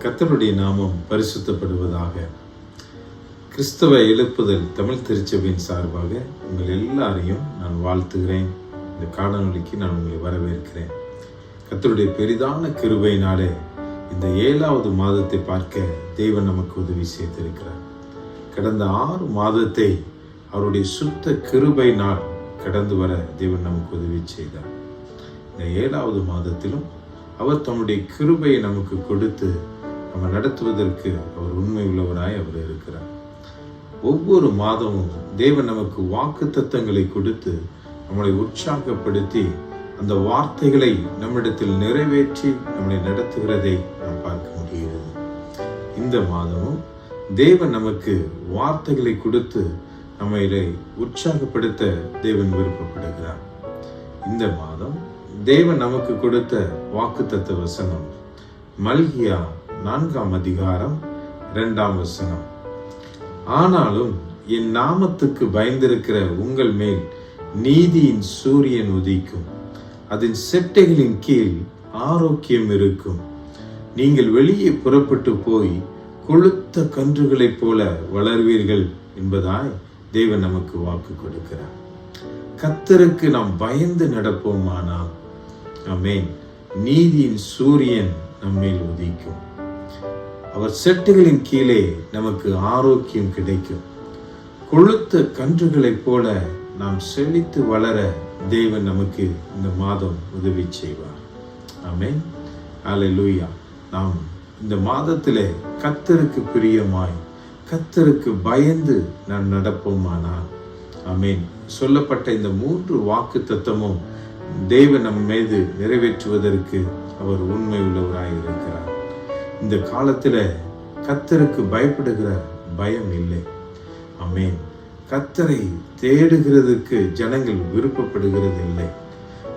கர்த்தருடைய நாமம் பரிசுத்தப்படுவதாக. கிறிஸ்தவ எழுப்புதல் தமிழ் திருச்சபையின் சார்பாக உங்கள் எல்லாரையும் நான் வாழ்த்துகிறேன். இந்த காணொளிக்கு நான் உங்களை வரவேற்கிறேன். கர்த்தருடைய பெரிதான கிருபையினாலே இந்த ஏழாவது மாதத்தை பார்க்க தேவன் நமக்கு உதவி செய்திருக்கிறார். கடந்த ஆறு மாதத்தை அவருடைய சுத்த கிருபை நாள் கடந்து வர தேவன் நமக்கு உதவி செய்தார். இந்த ஏழாவது மாதத்திலும் அவர் தம்முடைய கிருபையை நமக்கு கொடுத்து நம்ம நடத்துவதற்கு அவர் உண்மை உள்ளவராய் அவர் இருக்கிறார். ஒவ்வொரு மாதமும் தேவன் நமக்கு வாக்கு தத்தங்களை கொடுத்து நம்மளை உற்சாகப்படுத்தி அந்த வார்த்தைகளை நம்மிடத்தில் நிறைவேற்றி நம்மளை நடத்துகிறதை நாம் பார்க்க முடிகிறது. இந்த மாதமும் தேவன் நமக்கு வார்த்தைகளை கொடுத்து நம்மை உற்சாகப்படுத்த தேவன் விருப்பப்படுகிறார். இந்த மாதம் தேவன் நமக்கு கொடுத்த வாக்குத்தத்த வசனம் மல்கியா நான்காம் அதிகாரம் இரண்டாம் வசனம். ஆனாலும் என் நாமத்துக்கு பயந்திருக்கிற உங்கள் மேல் நீதியின் சூரியன் உதிக்கும். அதன் செட்டைகளின் கீழ் ஆரோக்கியம் இருக்கும். நீங்கள் வெளியே புறப்பட்டு போய் கொளுத்த கன்றுகளைப் போல வளர்வீர்கள் என்பதாய் தேவன் நமக்கு வாக்கு கொடுக்கிறார். கத்தருக்கு நாம் பயந்து நடப்போமானால் அமேன் நீதியின் சூரியன் நம்மேல் உதிக்கும். அவர் செட்டுகளின் கீழே நமக்கு ஆரோக்கியம் கிடைக்கும். கொழுத்த கன்றுகளைப் போல நாம் செழித்து வளர தேவன் நமக்கு இந்த மாதம் உதவி செய்வார். அலை லூயா நாம் இந்த மாதத்தில் கத்தருக்கு பிரியமாய் கத்தருக்கு பயந்து நாம் நடப்போமானால். ஆமென். சொல்லப்பட்ட இந்த மூன்று வாக்கு தத்தமும் தேவன் நம் மீது நிறைவேற்றுவதற்கு அவர் உண்மை உள்ளவராய் இருக்கிறார். இந்த காலத்தில் கத்தருக்கு பயப்படுகிற பயம் இல்லை. அமேன் கத்தரை தேடுகிறதுக்கு ஜனங்கள் விருப்பப்படுகிறது இல்லை.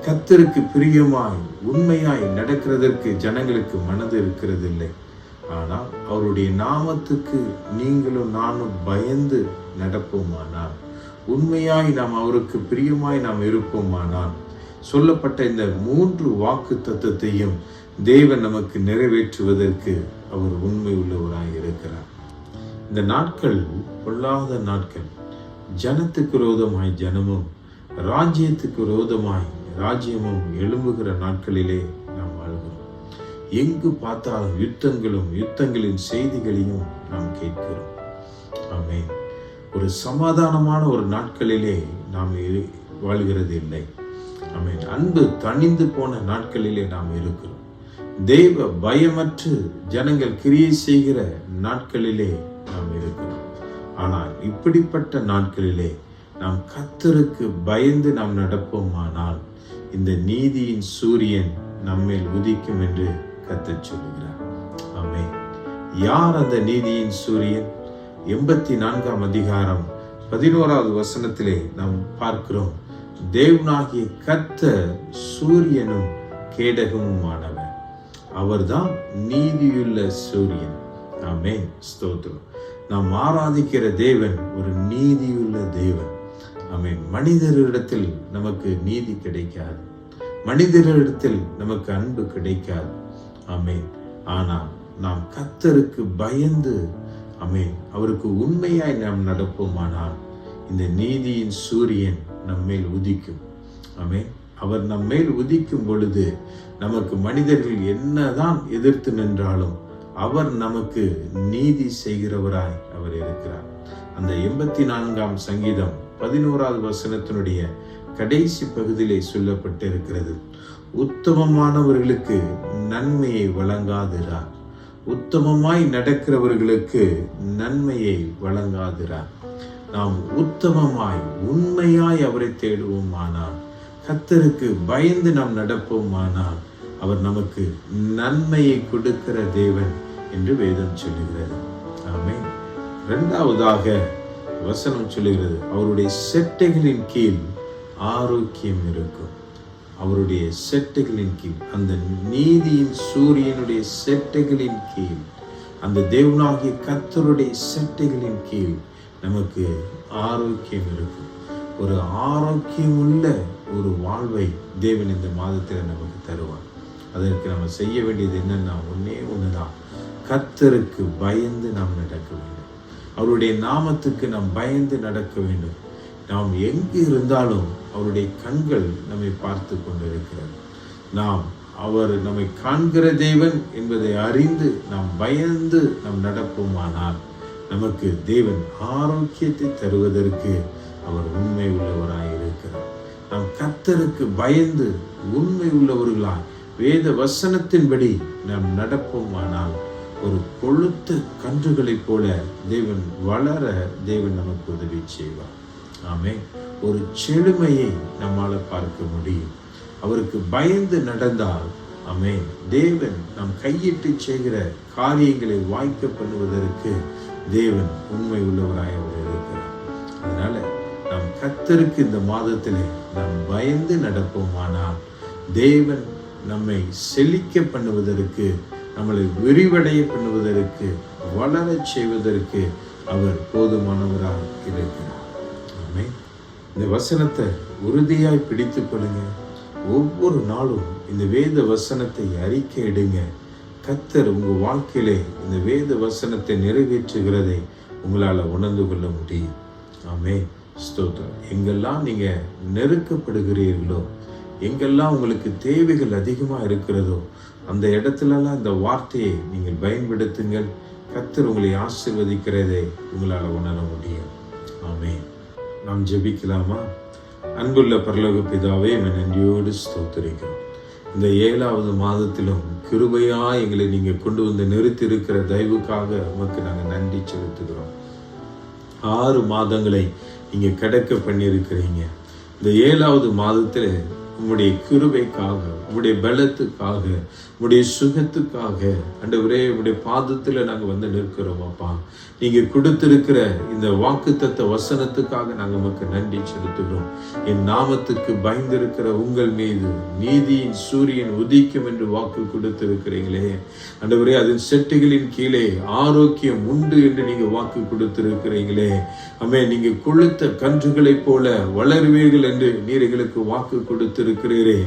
கத்தருக்கு பிரியமாய் உண்மையாய் நடக்கிறதற்கு ஜனங்களுக்கு மனது இருக்கிறது இல்லை. ஆனால் அவருடைய நாமத்துக்கு நீங்களும் நானும் பயந்து நடப்போமானால் உண்மையாய் நாம் அவருக்கு பிரியமாய் நாம் இருப்போமானால் சொல்லப்பட்ட இந்த மூன்று வாக்கு தத்துவத்தையும் தேவன் நமக்கு நிறைவேற்றுவதற்கு அவர் உண்மை உள்ளவராக இருக்கிறார். இந்த நாட்கள் பொல்லாத நாட்கள். ஜனத்துக்கு விரோதமாய் ஜனமும் ராஜ்யத்துக்கு விரோதமாய் ராஜ்யமும் எழும்புகிற நாட்களிலே நாம் வாழ்கிறோம். எங்கு பார்த்தாலும் யுத்தங்களும் யுத்தங்களின் செய்திகளையும் நாம் கேட்கிறோம். ஆமே ஒரு சமாதானமான ஒரு நாட்களிலே நாம் வாழ்கிறது இல்லை ஆமென். அன்பு தணிந்து போன நாட்களிலே நாம் இருக்கிறோம். தெய்வ பயமற்று ஜனங்கள் கிரியை செய்கிற நாட்களிலே நாம் இருக்கிறோம். ஆனால் இப்படிப்பட்ட நாட்களிலே நாம் கத்தருக்கு பயந்து நாம் நடப்போமானால் இந்த நீதியின் சூரியன் நம்மேல் உதிக்கும் என்று கத்தர் சொல்கிறார் ஆமே யார் அந்த நீதியின் சூரியன்? எண்பத்தி நான்காம் அதிகாரம் பதினோராவது வசனத்திலே நாம் பார்க்கிறோம். தேவனாகிய கத்த சூரியனும் கேடகமுமானவர். அவர்தான் நீதியுள்ள சூரியன். ஆமே ஸ்தோத்திரம். நாம் ஆராதிக்கிற தேவன் ஒரு நீதியுள்ள தேவன். ஆமே மனிதரிடத்தில் நமக்கு நீதி கிடைக்காது. மனிதரிடத்தில் நமக்கு அன்பு கிடைக்காது. ஆமே ஆனால் நாம் கத்தருக்கு பயந்து ஆமே அவருக்கு உண்மையாய் நாம் நடப்போமானால் இந்த நீதியின் சூரியன் நம்மேல் உதிக்கும். ஆமே அவர் நம்மேல் உதிக்கும் பொழுது நமக்கு மனிதர்கள் என்னதான் எதிர்த்து நின்றாலும் அவர் நமக்கு நீதி செய்கிறவராய் அவர் இருக்கிறார். அந்த எண்பத்தி நான்காம் சங்கீதம் பதினோராவது வசனத்தினுடைய கடைசி பகுதியிலே சொல்லப்பட்டிருக்கிறது. உத்தமமானவர்களுக்கு நன்மையை வழங்காதிரார். உத்தமமாய் நடக்கிறவர்களுக்கு நன்மையை வழங்காதிரார். நாம் உத்தமமாய் உண்மையாய் அவரை தேடுவோமானால் கத்தருக்கு பயந்து நாம் நடப்போமானால் அவர் நமக்கு நன்மையை கொடுக்கிற தேவன் என்று வேதம் சொல்லுகிறது. ஆமே இரண்டாவதாக வசனம் சொல்லுகிறது. அவருடைய செட்டைகளின் கீழ் ஆரோக்கியம் இருக்கும். அவருடைய செட்டைகளின் கீழ் அந்த நீதியின் சூரியனுடைய செட்டைகளின் கீழ் அந்த தேவனாகிய கத்தருடைய செட்டைகளின் கீழ் நமக்கு ஆரோக்கியம் இருக்கும். ஒரு ஆரோக்கியமுள்ள ஒரு வாழ்வை தேவன் இந்த மாதத்தில் நமக்கு தருவார். அதற்கு நம்ம செய்ய வேண்டியது என்னென்னா ஒன்றே ஒன்று தான் கர்த்தருக்கு பயந்து நாம் நடக்க வேண்டும். அவருடைய நாமத்துக்கு நாம் பயந்து நடக்க வேண்டும். நாம் எங்கு இருந்தாலும் அவருடைய கண்கள் நம்மை பார்த்து கொண்டிருக்கிறது. நாம் அவர் நம்மை காண்கிற தேவன் என்பதை அறிந்து நாம் பயந்து நாம் நடப்போமானால் நமக்கு தேவன் ஆரோக்கியத்தை தருவதற்கு அவர் உண்மை உள்ளவராய் இருக்கிறார். நாம் கத்தருக்கு பயந்து உண்மை உள்ளவர்களாய் வேத வசனத்தின்படி நாம் நடப்போமானால் ஒரு கொழுத்த கன்றுகளைப் போல தேவன் வளர தேவன் நமக்கு உதவி செய்வார். ஆமே ஒரு செழுமையை நம்மால் பார்க்க முடியும். அவருக்கு பயந்து நடந்தால் ஆமே தேவன் நாம் கையிட்டு செய்கிற காரியங்களை வாய்க்க பண்ணுவதற்கு தேவன் உண்மை உள்ளவராய் அவர் கத்தருக்கு இந்த மாதத்திலே நாம் பயந்து நடப்போமானால் தேவன் நம்மை செழிக்க பண்ணுவதற்கு நம்மளை விரிவடைய பண்ணுவதற்கு வளரச் செய்வதற்கு அவர் போதுமானவராக இருக்கிறார். ஆமே இந்த வசனத்தை உறுதியாய் பிடித்துக் கொள்ளுங்க. ஒவ்வொரு நாளும் இந்த வேத வசனத்தை அறிக்கையிடுங்க கத்தர் உங்கள் வாழ்க்கையிலே இந்த வேத வசனத்தை நிறைவேற்றுகிறதை உங்களால் உணர்ந்து கொள்ள முடியும். ஆமே ஸ்தோத்திரம். எங்கெல்லாம் நீங்க நெருக்கப்படுகிறீர்களோ எங்கெல்லாம் உங்களுக்கு தேவைகள் அதிகமா இருக்கிறதோ அந்த இடத்துலலாம் இந்த வார்த்தையை நீங்கள் பயன்படுத்துங்கள். கத்தர் உங்களை ஆசிர்வதிக்கிறதை உங்களால் உணர முடியும். ஆமே நாம் ஜெபிக்கலாமா? அன்புள்ள பரலோக பிதாவே நன்றியோடு ஸ்தோத்திரிக்கிறோம். இந்த ஏழாவது மாதத்திலும் கிருபையா எங்களை நீங்க கொண்டு வந்து நிறுத்தி இருக்கிற தயவுக்காக உமக்கு நாங்கள் நன்றி செலுத்துகிறோம். ஆறு மாதங்களை நீங்கள் கிடைக்க பண்ணியிருக்கிறீங்க. இந்த ஏழாவது மாதத்தில் உம்முடைய கிருபைக்காக உம்முடைய பலத்துக்காக உம்முடைய சுகத்துக்காக ஆண்டவரே உம்முடைய பாதத்துல நாங்க வந்து நிற்கிறோம் அப்பா. நீங்கள் கொடுத்திருக்கிற இந்த வாக்குத்தத்த வசனத்துக்காக நாங்க உமக்கு நன்றி செலுத்துகிறோம். என் நாமத்துக்கு பயந்திருக்கிற உங்கள் மீது நீதியின் சூரியன் உதிக்கும் என்று வாக்கு கொடுத்திருக்கிறீங்களே அண்டவரே அதன் செட்டுகளின் கீழே ஆரோக்கியம் உண்டு என்று நீங்க வாக்கு கொடுத்திருக்கிறீங்களே அம்மே நீங்க கொளுத்த கன்றுகளைப் போல வளருவீர்கள் என்று நீர் எங்களுக்கு வாக்கு கொடுத்திருக்கிறீரே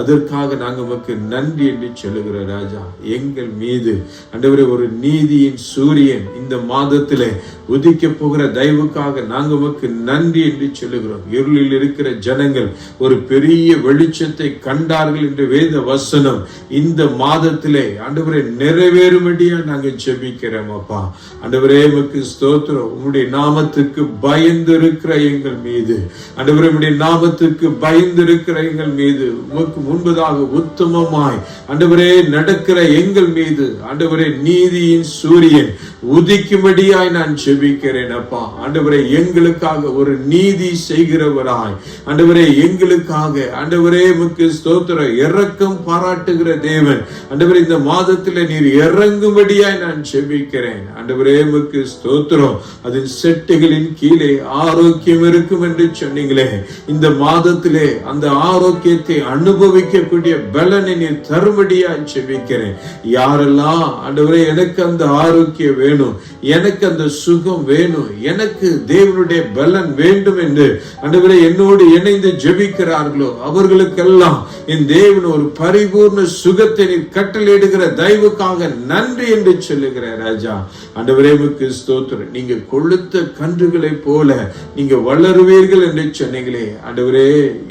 அதற்காக நாங்கள் உமக்கு நன்றி என்று சொல்லுகிற ராஜா எங்கள் மீது. அண்டவரே ஒரு நீதியின் சூரியன் இந்த மாதத்தில் உதிக்க போகிற தயவுக்காக நாங்கள் உமக்கு நன்றி என்று சொல்லுகிறோம். இருளில் இருக்கிற ஜனங்கள் ஒரு பெரிய வெளிச்சத்தை கண்டார்கள் என்று வேத வசனம் இந்த மாதத்திலே ஆண்டவரே நிறைவேறும்படியா நாங்கள் ஜெபிக்கிறோம் அப்பா. ஆண்டவரே உமக்கு ஸ்தோத்திரம். உங்களுடைய நாமத்துக்கு பயந்து இருக்கிற எங்கள் மீது. ஆண்டவரே உங்களுடைய நாமத்துக்கு பயந்து இருக்கிற எங்கள் மீது உமக்கு முன்பதாக உத்தமமாய். ஆண்டவரே நடக்கிற எங்கள் மீது ஆண்டவரே நீதியின் சூரியன் உதிக்கும்படியாய் நான் செபிக்கிறேன் அப்பா. ஆண்டவரே எங்களுக்காக ஒரு நீதி செய்கிறவராய். ஆண்டவரே எங்களுக்காக ஆண்டவரே முக்கு ஸ்தோத்திரம் இறக்கம் பாராட்டுகிற தேவன். ஆண்டவரே இந்த மாதத்துல நீர் இறங்கும்படியாய் நான் செபிக்கிறேன் ஆண்டவரே முக்கு ஸ்தோத்திரம். அதன் செட்டுகளின் கீழே ஆரோக்கியம் இருக்கும் என்று சொன்னீங்களே. இந்த மாதத்திலே அந்த ஆரோக்கியத்தை அனுபவிக்கக்கூடிய பலனை நீர் தரும்படியாய் ஜெபிக்கிறேன். யாரெல்லாம் ஆண்டவரே எனக்கு அந்த ஆரோக்கியம் வேணும் எனக்கு அந்த சுகம் வேணும் எனக்கு தேவனுடைய பலன் வேண்டும் என்று ஆண்டவரே என்னோடு இணைந்து ஜெபிக்கிறார்களோ அவர்களுக்கெல்லாம் என் தேவன் ஒரு பரிபூர்ண சுகத்தை நீர் கட்டளையிடுகிற தயவுக்காக நன்றி என்று சொல்லுகிற ராஜா. ஆண்டவரே உமக்கு ஸ்தோத்திரம். நீங்க கொளுத்த கன்றுகளை போல நீங்க வளருவீர்கள் என்று சொன்னீங்களே ஆண்டவரே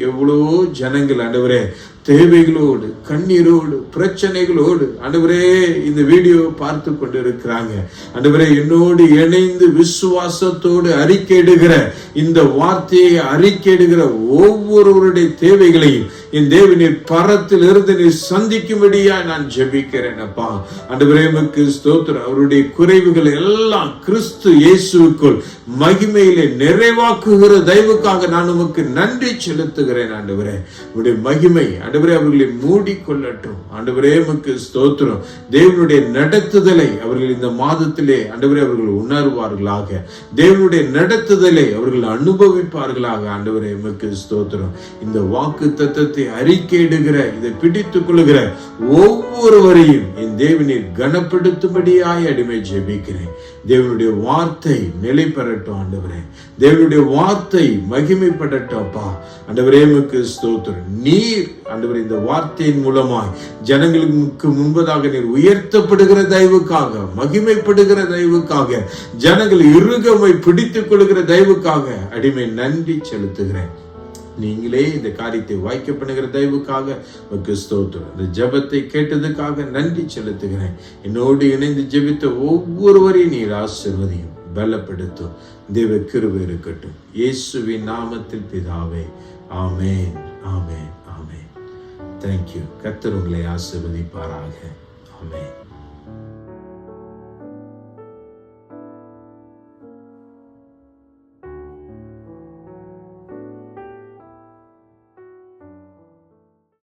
எவ்வளவோ ஜனங்கள் ஆண்டவரே தேவைகளோடு கண்ணீரோடு பிரச்சனைகளோடு ஆண்டவரே இந்த வீடியோ பார்த்து கொண்டு இருக்கிறாங்க ஆண்டவரே என்னோடு இணைந்து விசுவாசத்தோடு அறிக்கையிடுகிற இந்த வார்த்தையை அறிக்கையிடுகிற ஒவ்வொருவருடைய தேவைகளையும் என் தேவனின் பரத்தில் இருந்து நீ சந்திக்கும்படியா நான் ஜெபிக்கிறேன் அப்பா. அந்த பிரேமுக்கு ஸ்தோத்திரம். அவருடைய குறைவுகள் எல்லாம் கிறிஸ்து இயேசுவுக்குள் மகிமையிலே நிறைவாக்குகிற தயவுக்காக நான் உமக்கு நன்றி செலுத்துகிறேன் ஆண்டவரே. உடைய மகிமை ஆண்டவரே அவர்களை மூடிக்கொள்ளட்டும். ஆண்டவரே உமக்கு ஸ்தோத்திரம். தேவனுடைய நடத்துதலை அவர்கள் இந்த மாதத்திலே ஆண்டவரே அவர்கள் உணர்வார்களாக. தேவனுடைய நடத்துதலை அவர்கள் அனுபவிப்பார்களாக ஆண்டவரே உமக்கு ஸ்தோத்திரம். இந்த வாக்கு தத்தத்தை காரியத்தை அறிக்கையிடுகிற இதை பிடித்துக் கொள்ளுகிற ஒவ்வொருவரையும் என் தேவனை கனப்படுத்தும்படியாய் அடிமை ஜெபிக்கிறேன். தேவனுடைய வார்த்தை நிலை பெறட்டும் ஆண்டவரே. தேவனுடைய வார்த்தை மகிமைப்படட்டும் அப்பா. ஆண்டவரே உமக்கு ஸ்தோத்திரம். நீர் ஆண்டவரே இந்த வார்த்தையின் மூலமாய் ஜனங்களுக்கு முன்பதாக நீர் உயர்த்தப்படுகிற தயவுக்காக மகிமைப்படுகிற தயவுக்காக ஜனங்கள் இருகமை பிடித்துக் கொள்கிற தயவுக்காக அடிமை நன்றி செலுத்துகிறேன். நீங்களே இந்த காரியத்தை வாய்க்க பண்ணுகிற தயவுக்காக உமக்கு ஸ்தோத்திரம். இந்த ஜெபத்தை கேட்டதுக்காக நன்றி செலுத்துகிறேன். என்னோடு இணைந்து ஜெபித்த ஒவ்வொருவரையும் நீர் ஆசிர்வதியும் பலப்படுத்தும். தேவ கிருபை இருக்கட்டும். இயேசுவின் நாமத்தில் பிதாவே ஆமேன் ஆமேன் ஆமேன். தேங்க்யூ கத்தர் உங்களை ஆசிர்வதிப்பாராக. ஆமேன்.